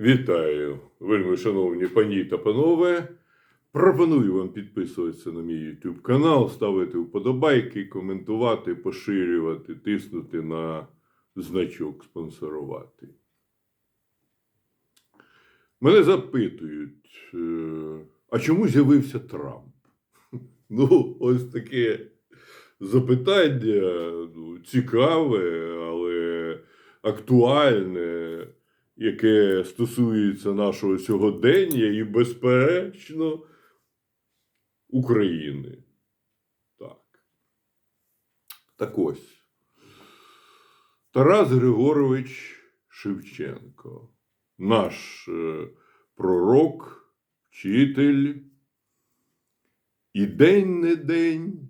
Вітаю, вельми шановні пані та панове. Пропоную вам підписуватися на мій YouTube канал, ставити вподобайки, коментувати, поширювати, тиснути на значок спонсорувати. Мене запитують, е, а чому з'явився Трамп? Ну, ось таке запитання ну, цікаве, але актуальне, яке стосується нашого сьогодення і, безперечно, України. Так. Так ось. Тарас Григорович Шевченко, наш е, пророк, вчитель. І день не день,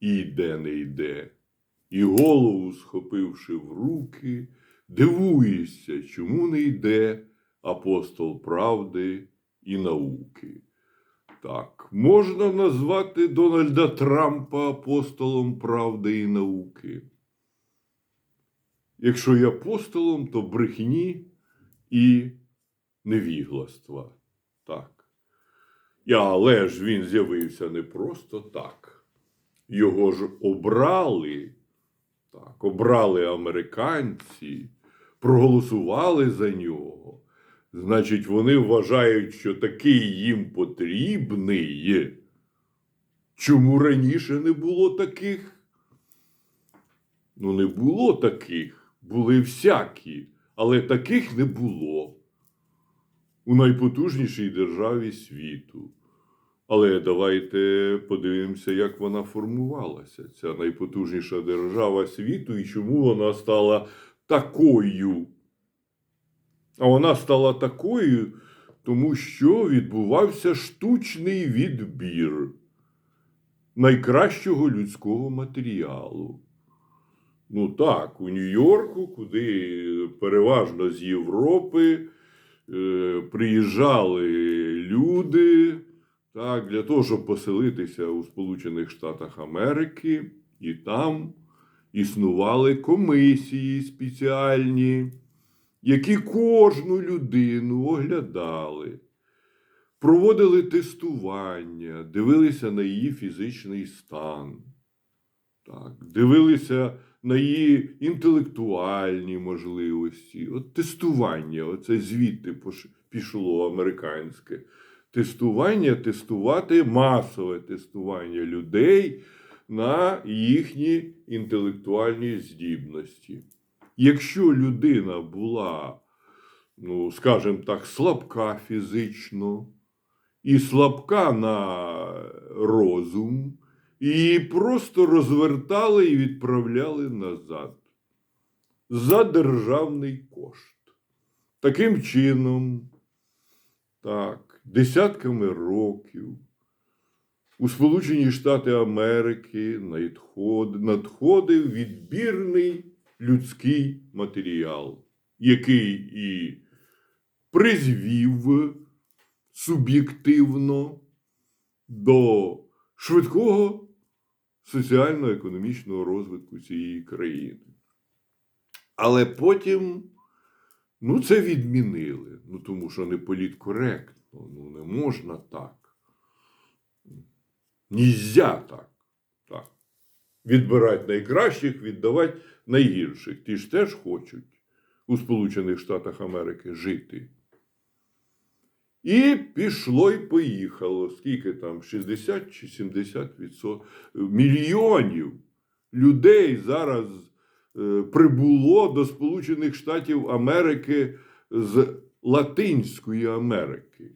і йде не йде, і голову схопивши в руки, дивуєшся, чому не йде апостол правди і науки. Так, можна назвати Дональда Трампа апостолом правди і науки. Якщо й апостолом, то брехні і невігластва. Так. Але ж він з'явився не просто так. Його ж обрали, так, обрали американці, проголосували за нього. Значить, вони вважають, що такий їм потрібний. Чому раніше не було таких? Ну, не було таких, були всякі, але таких не було у найпотужнішій державі світу. Але давайте подивимося, як вона формувалася, ця найпотужніша держава світу і чому вона стала такою. А вона стала такою, тому що відбувався штучний відбір найкращого людського матеріалу. Ну так, у Нью-Йорку, куди переважно з Європи е, приїжджали люди так, для того, щоб поселитися у Сполучених Штатах Америки, і там існували комісії спеціальні, які кожну людину оглядали, проводили тестування, дивилися на її фізичний стан, так, дивилися на її інтелектуальні можливості. От тестування, оце звідти пішло американське. Тестування, тестувати, масове тестування людей на їхні інтелектуальні здібності. Якщо людина була, ну, скажімо так, слабка фізично і слабка на розум, її просто розвертали і відправляли назад за державний кошт. Таким чином, так, десятками років у Сполучені Штати Америки надход- надходив відбірний людський матеріал, який і призвів суб'єктивно до швидкого соціально-економічного розвитку цієї країни. Але потім ну, це відмінили. Ну, тому що не політкоректно, ну не можна так. Нельзя так. так. Відбирати найкращих, віддавати найгірших. Ті ж теж хочуть у Сполучених Штатах Америки жити. І пішло і поїхало. Скільки там? 60 чи 70 відсотків мільйонів людей зараз е, прибуло до Сполучених Штатів Америки з Латинської Америки.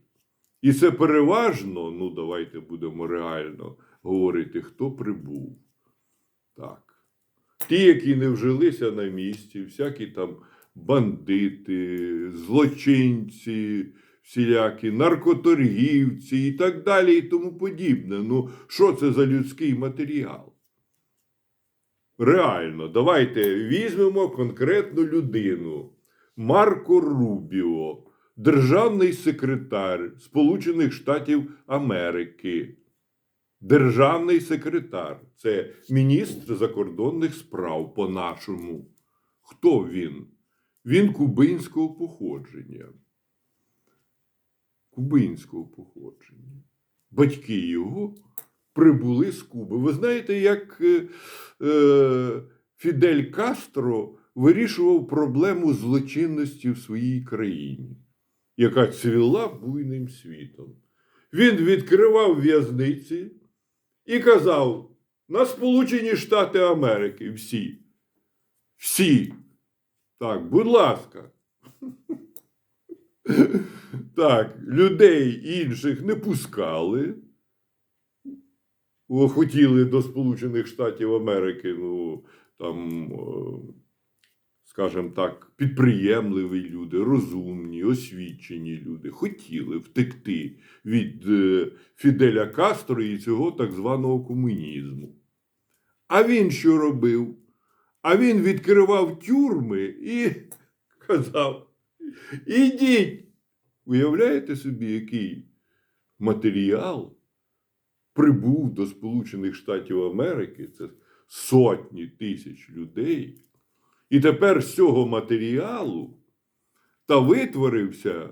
І це переважно, ну давайте будемо реально говорити, хто прибув. Так. Ті, які не вжилися на місці, всякі там бандити, злочинці, всілякі, наркоторгівці і так далі, і тому подібне. Ну, що це за людський матеріал? Реально, давайте візьмемо конкретну людину. Марко Рубіо, державний секретар Сполучених Штатів Америки. Державний секретар це міністр закордонних справ по-нашому. Хто він? Він кубинського походження. кубинського походження. Батьки його прибули з Куби. Ви знаєте, як е, е, Фідель Кастро вирішував проблему злочинності в своїй країні, яка цвіла буйним світом. Він відкривав в'язниці і казав: на Сполучені Штати Америки всі. Всі. Так, будь ласка. Так, людей інших не пускали. Хотіли до Сполучених Штатів Америки, ну, там, е, скажімо так, підприємливі люди, розумні, освічені люди, хотіли втекти від е, Фіделя Кастро і цього так званого комунізму. А він що робив? А він відкривав тюрми і казав: ідіть. Уявляєте собі, який матеріал прибув до Сполучених Штатів Америки? Це сотні тисяч людей. І тепер з цього матеріалу та витворився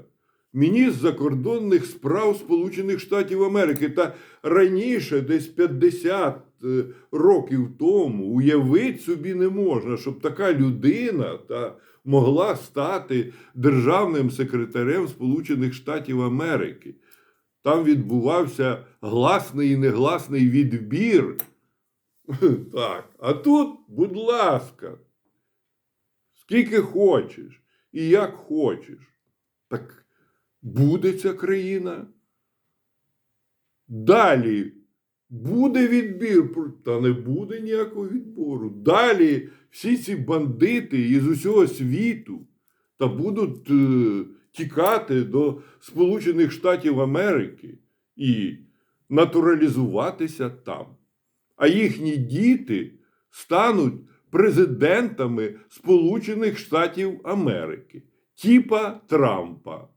міністр закордонних справ Сполучених Штатів Америки. Та раніше, десь 50 е, років тому, уявити собі не можна, щоб така людина та могла стати державним секретарем Сполучених Штатів Америки. Там відбувався гласний і негласний відбір. Так, а тут, будь ласка, скільки хочеш і як хочеш. Так буде ця країна. Далі буде відбір, та не буде ніякого відбору. Далі всі ці бандити із усього світу та будуть е, тікати до Сполучених Штатів Америки і натуралізуватися там. А їхні діти стануть президентами Сполучених Штатів Америки, типа Трампа.